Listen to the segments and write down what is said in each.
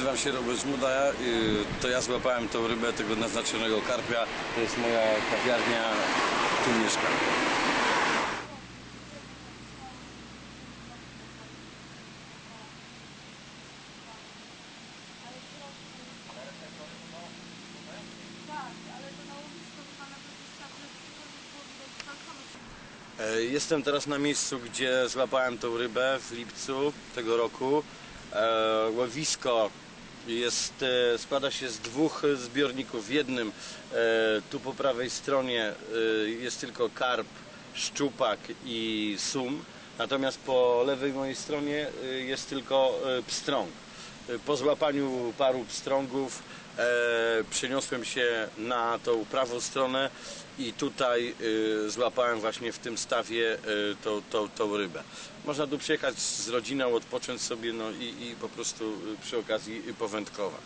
Nazywam się Robert Żmuda, y, to ja złapałem tą rybę tego naznaczonego karpia. To jest moja kawiarnia, tu mieszkam. E, Jestem teraz na miejscu, gdzie złapałem tą rybę w lipcu tego roku. E, Łowisko jest, e, składa się z dwóch zbiorników. W jednym e, tu po prawej stronie e, jest tylko karp, szczupak i sum. Natomiast po lewej mojej stronie jest tylko pstrąg. Po złapaniu paru pstrągów przeniosłem się na tą prawą stronę i tutaj y, złapałem właśnie w tym stawie y, tą, tą, tą rybę. Można tu przyjechać z rodziną, odpocząć sobie no i, i po prostu przy okazji powędkować.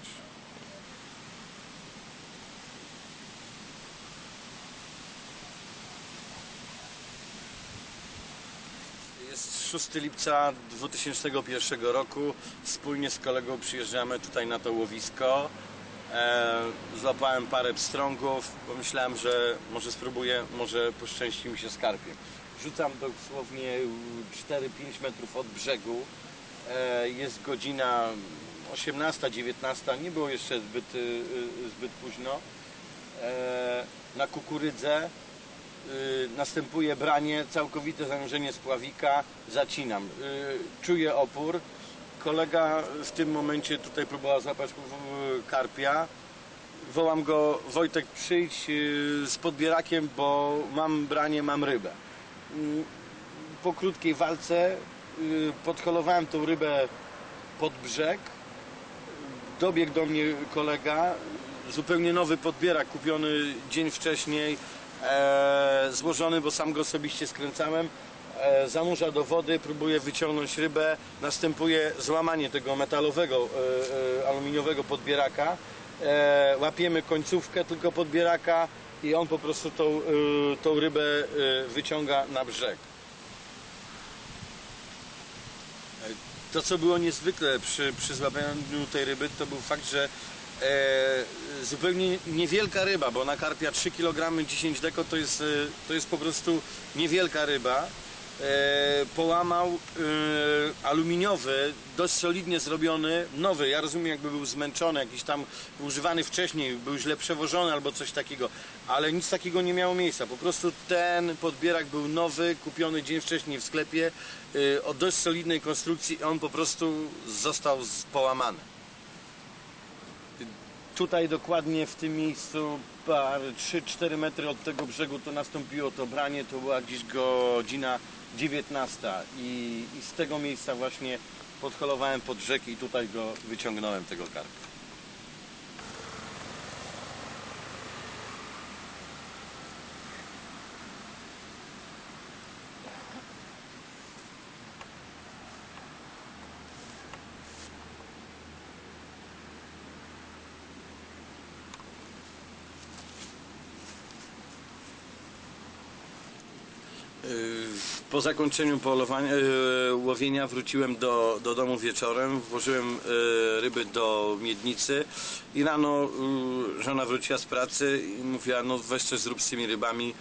Jest 6 lipca 2001 roku. Wspólnie z kolegą przyjeżdżamy tutaj na to łowisko. E, złapałem parę pstrągów. Pomyślałem, że może spróbuję, może poszczęści mi się skarpiem. Rzucam dosłownie 4-5 metrów od brzegu. E, jest godzina 18-19. Nie było jeszcze zbyt, y, y, zbyt późno. E, na kukurydzę Y, następuje branie, całkowite zanurzenie spławika, zacinam. Czuję opór. Kolega w tym momencie tutaj próbował złapać karpia. Wołam go, Wojtek przyjdź y, z podbierakiem, bo mam branie, mam rybę. Y, Po krótkiej walce y, podholowałem tą rybę pod brzeg. Dobiegł do mnie kolega, zupełnie nowy podbierak, kupiony dzień wcześniej, e, złożony, bo sam go osobiście skręcałem. E, zanurza do wody, próbuje wyciągnąć rybę, następuje złamanie tego metalowego, e, e, aluminiowego podbieraka. Łapiemy końcówkę tylko podbieraka i on po prostu tą, tą rybę wyciąga na brzeg. To, co było niezwykle przy, przy złapaniu tej ryby, to był fakt, że e, zupełnie niewielka ryba, bo na karpia 3 kg 10 deko to jest, to jest po prostu niewielka ryba. E, połamał e, aluminiowy, dość solidnie zrobiony, nowy. Ja rozumiem, jakby był zmęczony, jakiś tam używany wcześniej, był źle przewożony albo coś takiego, ale nic takiego nie miało miejsca. Po prostu ten podbierak był nowy, kupiony dzień wcześniej w sklepie, e, o dość solidnej konstrukcji, on po prostu został połamany. Tutaj dokładnie w tym miejscu, par 3-4 metry od tego brzegu to nastąpiło to branie, to była gdzieś godzina 19 i, i z tego miejsca właśnie podholowałem pod rzeki i tutaj go wyciągnąłem tego karpia. Yy, Po zakończeniu polowania, yy, łowienia wróciłem do, do domu wieczorem, włożyłem yy, ryby do miednicy i rano yy, żona wróciła z pracy i mówiła, no weź coś zrób z tymi rybami,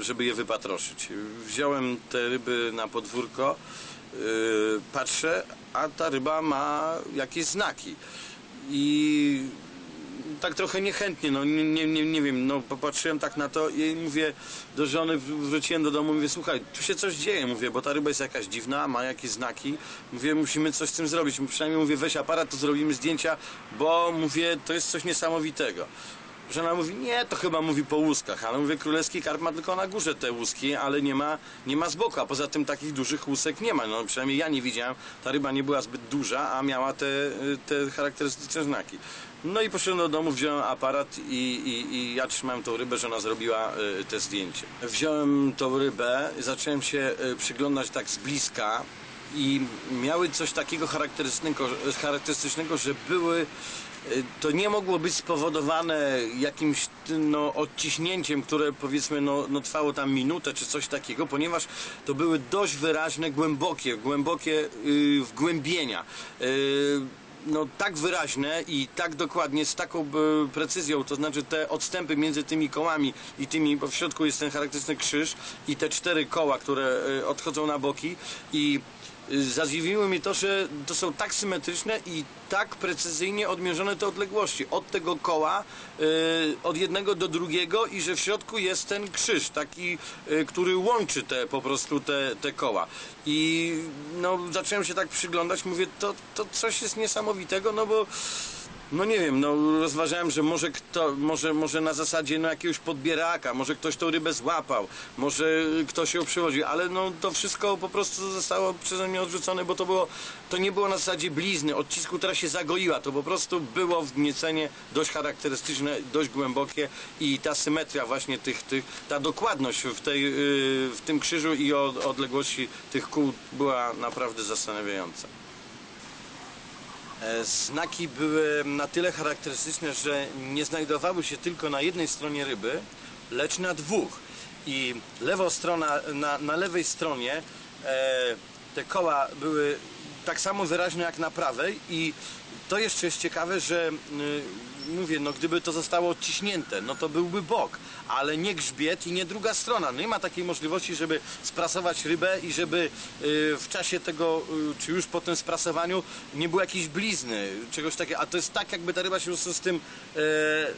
żeby je wypatroszyć. Wziąłem te ryby na podwórko, patrzę, a ta ryba ma jakieś znaki. I tak trochę niechętnie, no nie, nie, nie, wiem, no popatrzyłem tak na to i mówię do żony, wr- wróciłem do domu, mówię, słuchaj, tu się coś dzieje, mówię, bo ta ryba jest jakaś dziwna, ma jakieś znaki, mówię, musimy coś z tym zrobić, przynajmniej mówię, weź aparat, to zrobimy zdjęcia, bo mówię, to jest coś niesamowitego. Żona mówi, nie, to chyba mówi po łuskach, ale mówię, królewski karp ma tylko na górze te łuski, ale nie ma, nie ma z boku, a poza tym takich dużych łusek nie ma, no przynajmniej ja nie widziałem, ta ryba nie była zbyt duża, a miała te, te charakterystyczne znaki. No i poszedłem do domu, wziąłem aparat i, i, i ja trzymałem tą rybę, żona zrobiła y, te zdjęcie. Wziąłem tą rybę, zacząłem się y, przyglądać tak z bliska i miały coś takiego charakterystycznego, charakterystycznego że były Y, to nie mogło być spowodowane jakimś no, odciśnięciem, które powiedzmy no, no, trwało tam minutę czy coś takiego, ponieważ to były dość wyraźne, głębokie, głębokie yy, wgłębienia. Yy, no, tak wyraźne i tak dokładnie, z taką e, precyzją, to znaczy te odstępy między tymi kołami i tymi, bo w środku jest ten charakterystyczny krzyż i te cztery koła, które e, odchodzą na boki i zadziwiło mnie to, że to są tak symetryczne i tak precyzyjnie odmierzone te odległości od tego koła, e, od jednego do drugiego i że w środku jest ten krzyż, taki, e, który łączy te po prostu te, te koła. I no, zacząłem się tak przyglądać, mówię, to, to coś jest niesamowitego, no bo no nie wiem, no rozważałem, że może kto, może, może na zasadzie no, jakiegoś podbieraka, może ktoś tą rybę złapał, może ktoś ją przywoził, ale no to wszystko po prostu zostało przeze mnie odrzucone, bo to było, to nie było na zasadzie blizny, odcisku, która się zagoiła, to po prostu było wgniecenie dość charakterystyczne, dość głębokie i ta symetria właśnie tych, tych ta dokładność w, tej, yy, w tym krzyżu i od, odległości tych kół była naprawdę zastanawiająca. E, Znaki były na tyle charakterystyczne, że nie znajdowały się tylko na jednej stronie ryby, lecz na dwóch. I lewa strona, na, na lewej stronie e, te koła były tak samo wyraźne jak na prawej i to jeszcze jest ciekawe, że y, mówię, no gdyby to zostało odciśnięte, no to byłby bok, ale nie grzbiet i nie druga strona. No nie ma takiej możliwości, żeby sprasować rybę i żeby y, w czasie tego, y, czy już po tym sprasowaniu nie było jakiejś blizny, czegoś takiego. A to jest tak, jakby ta ryba się z tym, e,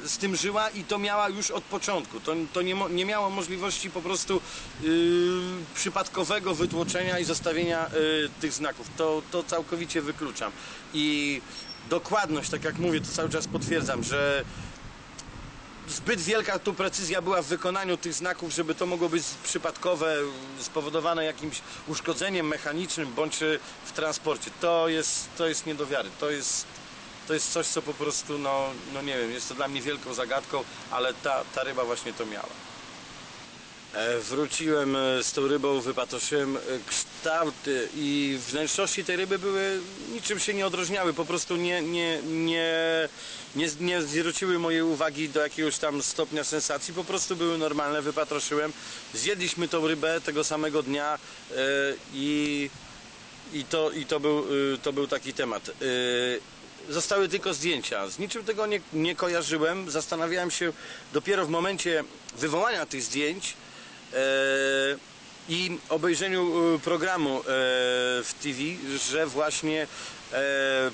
z tym żyła i to miała już od początku. To, to nie, nie miało możliwości po prostu y, przypadkowego wytłoczenia i zostawienia y, tych znaków. To, to całkowicie wykluczam. I dokładność, tak jak mówię, to cały czas potwierdzam, że zbyt wielka tu precyzja była w wykonaniu tych znaków, żeby to mogło być przypadkowe, spowodowane jakimś uszkodzeniem mechanicznym bądź y, w transporcie. To jest, to jest nie do wiary. To jest, to jest coś, co po prostu, no, no nie wiem, jest to dla mnie wielką zagadką, ale ta, ta ryba właśnie to miała. E, Wróciłem e, z tą rybą, wypatoszyłem e, kształty i wnętrzności tej ryby były, niczym się nie odróżniały, po prostu nie, nie, nie, nie, nie zwróciły mojej uwagi do jakiegoś tam stopnia sensacji, po prostu były normalne, wypatroszyłem. Zjedliśmy tą rybę tego samego dnia i, i, to, i to, był, to był taki temat. Zostały tylko zdjęcia. Z niczym tego nie, nie kojarzyłem. Zastanawiałem się dopiero w momencie wywołania tych zdjęć i obejrzeniu e, programu e, w TV, że właśnie e,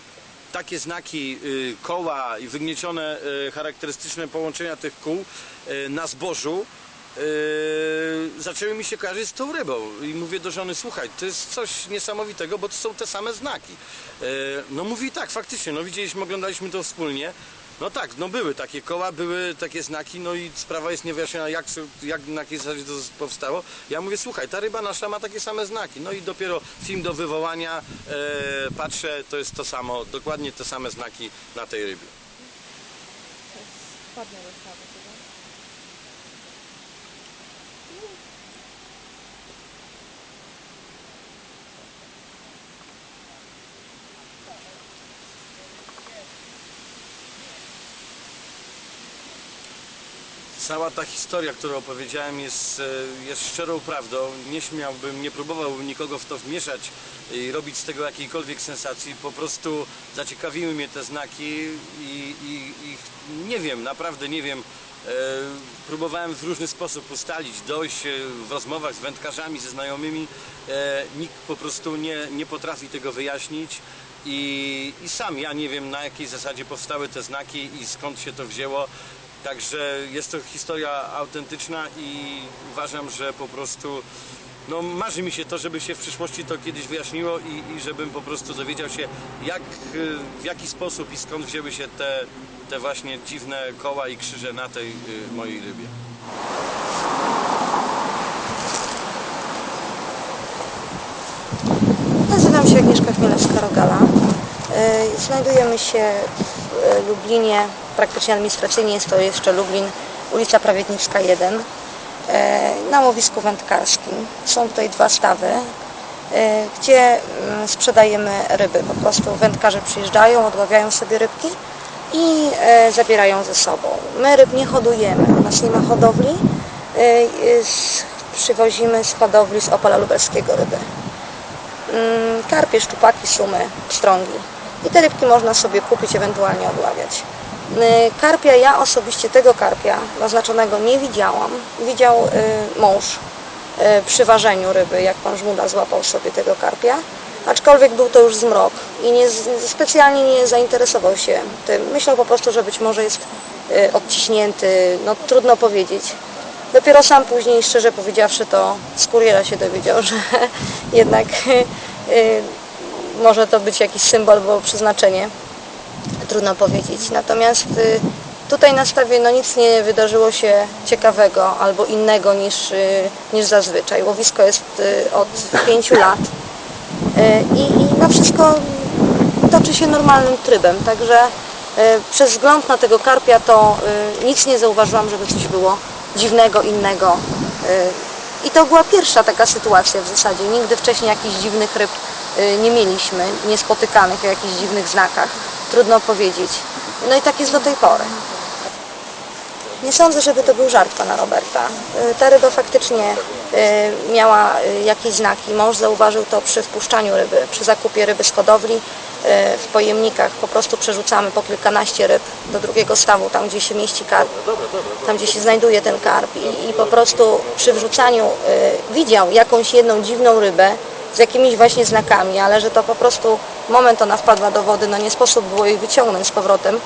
takie znaki e, koła i wygniecione e, charakterystyczne połączenia tych kół e, na zbożu zaczęły mi się kojarzyć z tą rybą i mówię do żony, słuchaj, to jest coś niesamowitego, bo to są te same znaki. No mówi tak, faktycznie, no widzieliśmy, oglądaliśmy to wspólnie. No tak, no były takie koła, były takie znaki, no i sprawa jest niewyjaśniona, jak, jak na jakiej zasadzie to powstało. Ja mówię, słuchaj, ta ryba nasza ma takie same znaki. No i dopiero film do wywołania, e, patrzę, to jest to samo, dokładnie te same znaki na tej rybie. Ładne rozprawy Cała ta historia, którą opowiedziałem jest, e, jest szczerą prawdą. Nie śmiałbym, nie próbowałbym nikogo w to wmieszać i robić z tego jakiejkolwiek sensacji. Po prostu zaciekawiły mnie te znaki i, i, i nie wiem, naprawdę nie wiem. E, próbowałem w różny sposób ustalić, dojść e, w rozmowach z wędkarzami, ze znajomymi. Nikt po prostu nie, nie potrafi tego wyjaśnić. I, I sam ja nie wiem na jakiej zasadzie powstały te znaki i skąd się to wzięło. Także jest to historia autentyczna i uważam, że po prostu no, marzy mi się to, żeby się w przyszłości to kiedyś wyjaśniło i, i żebym po prostu dowiedział się, jak, y, w jaki sposób i skąd wzięły się te, te właśnie dziwne koła i krzyże na tej y, mojej rybie. Nazywam się Agnieszka Chmielewska-Rogala. Y, Znajdujemy się w y, Lublinie, praktycznie administracyjnie jest to jeszcze Lublin, ulica Prawiednicka 1, y, na łowisku wędkarskim. Są tutaj dwa stawy, y, gdzie y, sprzedajemy ryby. Po prostu wędkarze przyjeżdżają, odławiają sobie rybki i y, zabierają ze sobą. My ryb nie hodujemy, u nas nie ma hodowli. Przywozimy z hodowli z Opola Lubelskiego ryby. Mm, karpie, szczupaki, sumy, pstrągi. i te rybki można sobie kupić, ewentualnie odławiać. Y, Karpia, ja osobiście tego karpia oznaczonego nie widziałam. Widział y, mąż y, przy ważeniu ryby, jak pan Żmuda złapał sobie tego karpia. Aczkolwiek był to już zmrok i nie, specjalnie nie zainteresował się tym. Myślał po prostu, że być może jest y, odciśnięty, no trudno powiedzieć. Dopiero sam później, szczerze powiedziawszy, to z kuriera się dowiedział, że jednak y, może to być jakiś symbol, bo przeznaczenie trudno powiedzieć. Natomiast y, tutaj na stawie no, nic nie wydarzyło się ciekawego albo innego niż, y, niż zazwyczaj. Łowisko jest y, od pięciu lat i, i no, wszystko toczy się normalnym trybem. Także przez wzgląd na tego karpia to nic nie zauważyłam, żeby coś było dziwnego, innego. I to była pierwsza taka sytuacja w zasadzie. Nigdy wcześniej jakichś dziwnych ryb nie mieliśmy, niespotykanych o jakichś dziwnych znakach. Trudno powiedzieć. No i tak jest do tej pory. Nie sądzę, żeby to był żart pana Roberta. Y, Ta ryba faktycznie y, miała y, jakieś znaki. Mąż zauważył to przy wpuszczaniu ryby, przy zakupie ryby z hodowli. W pojemnikach po prostu przerzucamy po kilkanaście ryb do drugiego stawu, tam gdzie się mieści karp, tam gdzie się znajduje ten karp. I, i po prostu przy wrzucaniu widział jakąś jedną dziwną rybę z jakimiś właśnie znakami, ale że to po prostu moment ona wpadła do wody, no nie sposób było jej wyciągnąć z powrotem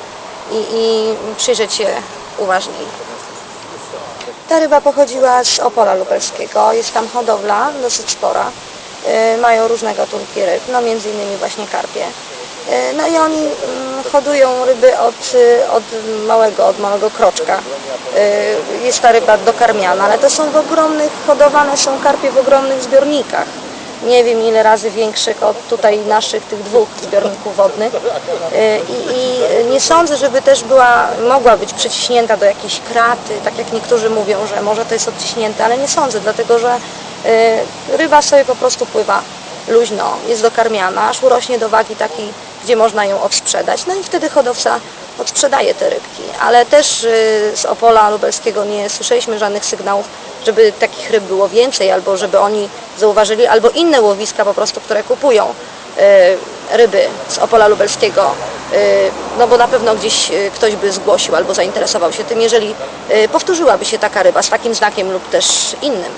i, i przyjrzeć się uważniej. Ta ryba pochodziła z Opola Lubelskiego, jest tam hodowla dosyć spora. E, Mają różne gatunki ryb, no między innymi właśnie karpie. E, No i oni mm, hodują ryby od, y, od małego, od małego kroczka. E, Jest ta ryba dokarmiana, ale to są w ogromnych, hodowane są karpie w ogromnych zbiornikach. Nie wiem ile razy większych od tutaj naszych tych dwóch zbiorników wodnych. E, I, I nie sądzę, żeby też była, mogła być przyciśnięta do jakiejś kraty, tak jak niektórzy mówią, że może to jest odciśnięte, ale nie sądzę, dlatego że e, ryba sobie po prostu pływa luźno, jest dokarmiana, aż urośnie do wagi takiej, gdzie można ją odsprzedać. No i wtedy hodowca odsprzedaje te rybki. Ale też y, z Opola Lubelskiego nie słyszeliśmy żadnych sygnałów, żeby takich ryb było więcej, albo żeby oni zauważyli, albo inne łowiska po prostu, które kupują y, ryby z Opola Lubelskiego. y, No bo na pewno gdzieś y, ktoś by zgłosił albo zainteresował się tym, jeżeli powtórzyłaby się taka ryba z takim znakiem lub też innym.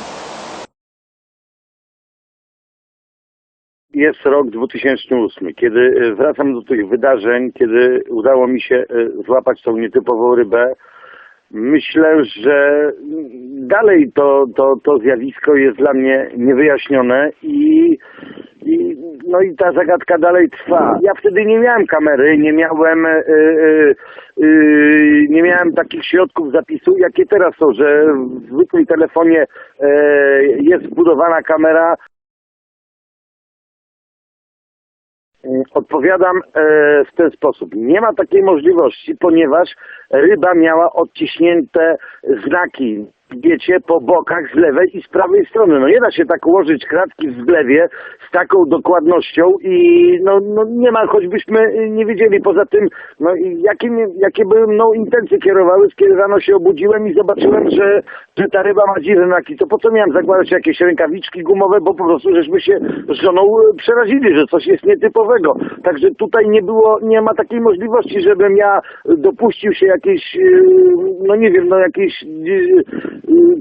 Jest rok 2008, kiedy wracam do tych wydarzeń, kiedy udało mi się złapać tą nietypową rybę. Myślę, że dalej to, to, to zjawisko jest dla mnie niewyjaśnione i, i, no i ta zagadka dalej trwa. Ja wtedy nie miałem kamery, nie miałem, e, e, nie miałem takich środków zapisu, jakie teraz są, że w zwykłym telefonie e, jest wbudowana kamera, Odpowiadam e, w ten sposób. Nie ma takiej możliwości, ponieważ ryba miała odciśnięte znaki, wiecie, po bokach z lewej i z prawej strony. No nie da się tak ułożyć kratki w zlewie z taką dokładnością i no, no nie ma, choćbyśmy y, nie wiedzieli. Poza tym, no jakie, jakie były mną intencje kierowały, kiedy rano się obudziłem i zobaczyłem, że, że ta ryba ma dziwne znaki. To po co miałem zakładać jakieś rękawiczki gumowe, bo po prostu żeśmy się z żoną y, przerazili, że coś jest nietypowego. Także tutaj nie było, nie ma takiej możliwości, żebym ja dopuścił się jakiejś, y, no nie wiem, no jakiejś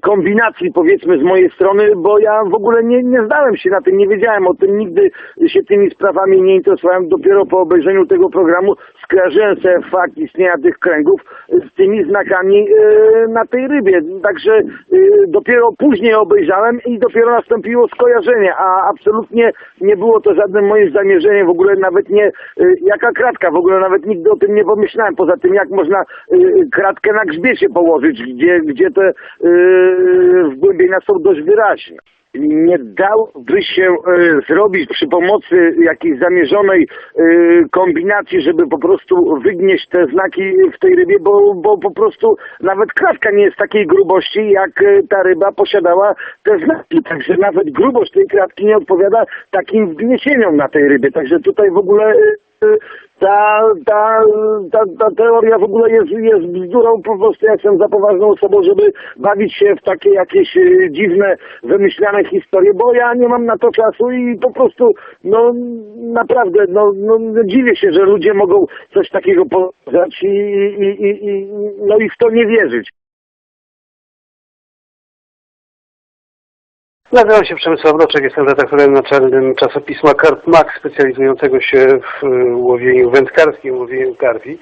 kombinacji powiedzmy z mojej strony, bo ja w ogóle nie, nie znałem się na tym, nie wiedziałem o tym, nigdy się tymi sprawami nie interesowałem. Dopiero po obejrzeniu tego programu skojarzyłem sobie fakt istnienia tych kręgów z tymi znakami e, na tej rybie. Także e, dopiero później obejrzałem i dopiero nastąpiło skojarzenie, a absolutnie nie było to żadnym moim zamierzeniem, w ogóle nawet nie e, jaka kratka, w ogóle nawet nigdy o tym nie pomyślałem. Poza tym jak można kratkę na grzbiecie położyć, gdzie, gdzie te wgłębienia są dość wyraźne nie dałoby się e, zrobić przy pomocy jakiejś zamierzonej e, kombinacji, żeby po prostu wygnieść te znaki w tej rybie, bo, bo po prostu nawet kratka nie jest takiej grubości, jak e, ta ryba posiadała te znaki. Także nawet grubość tej kratki nie odpowiada takim wgniesieniom na tej rybie. Także tutaj w ogóle ta, ta, ta, ta teoria w ogóle jest, jest bzdurą, po prostu ja jestem za poważną osobą, żeby bawić się w takie jakieś e, dziwne, wymyślane historie, bo ja nie mam na to czasu i po prostu, no naprawdę, no, no no dziwię się, że ludzie mogą coś takiego powiedzieć i, i, i, i, no i w to nie wierzyć. Nazywam się Przemysław Roczek, jestem redaktorem naczelnym czasopisma Karp Max, specjalizującego się w łowieniu wędkarskim, łowieniu karpi.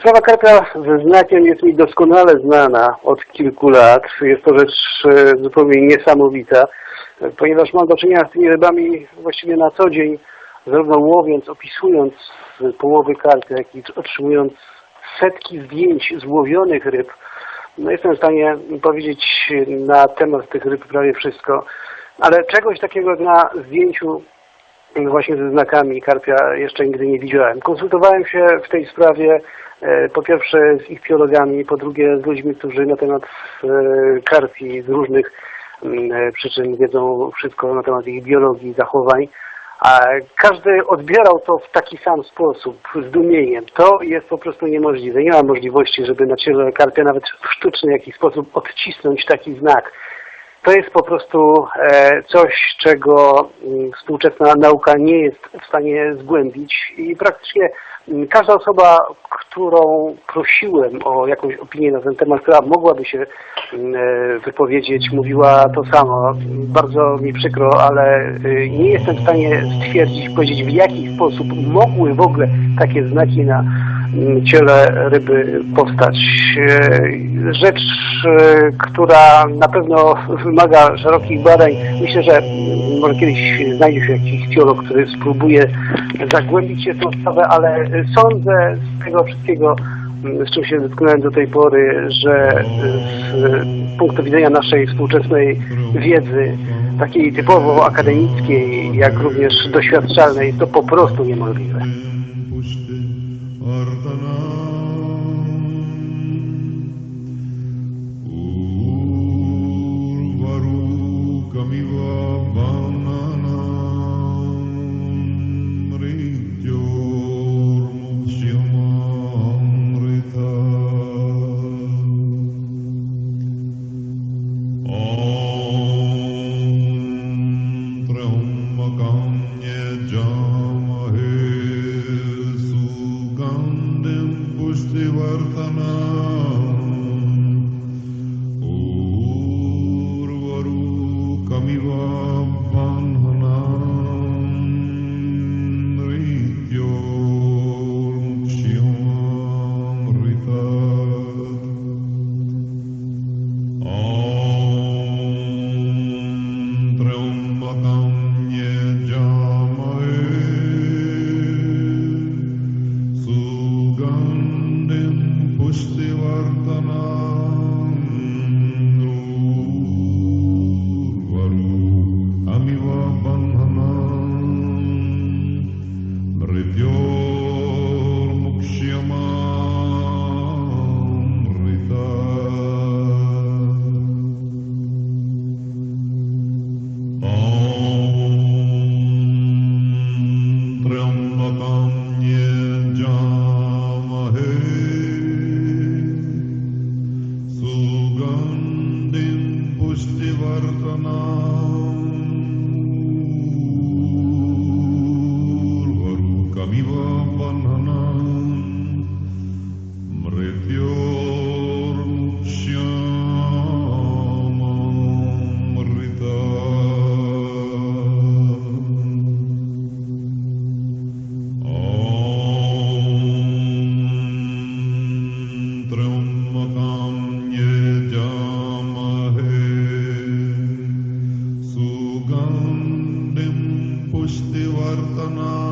Sprawa karpia ze znakiem jest mi doskonale znana od kilku lat. Jest to rzecz y, zupełnie niesamowita, y, ponieważ mam do czynienia z tymi rybami właściwie na co dzień, zarówno łowiąc, opisując połowy karpia, jak i otrzymując setki zdjęć złowionych ryb. No jestem w stanie powiedzieć na temat tych ryb prawie wszystko, ale czegoś takiego na zdjęciu właśnie ze znakami karpia jeszcze nigdy nie widziałem. Konsultowałem się w tej sprawie e, po pierwsze z ichtiologami, po drugie z ludźmi, którzy na temat e, karpi z różnych mm, e, przyczyn wiedzą wszystko na temat ich biologii, zachowań. A każdy odbierał to w taki sam sposób, zdumieniem. To jest po prostu niemożliwe. Nie ma możliwości, żeby na ciele karpia nawet w sztuczny jakiś sposób odcisnąć taki znak. To jest po prostu e, coś, czego mm, współczesna nauka nie jest w stanie zgłębić i praktycznie każda osoba, którą prosiłem o jakąś opinię na ten temat, która mogłaby się mm, e, wypowiedzieć, mówiła to samo. Bardzo mi przykro, ale y, nie jestem w stanie stwierdzić, powiedzieć w jaki sposób mogły w ogóle takie znaki na mm, ciele ryby powstać. E, Rzecz, e, która na pewno wymaga szerokich badań. Myślę, że mm, może kiedyś znajdzie się jakiś teolog, który spróbuje zagłębić się w tą sprawę, ale sądzę z tego wszystkiego, mm, z czym się zetknąłem do tej pory, że z punktu widzenia naszej współczesnej wiedzy, takiej typowo akademickiej, jak również doświadczalnej, to po prostu niemożliwe. Santana.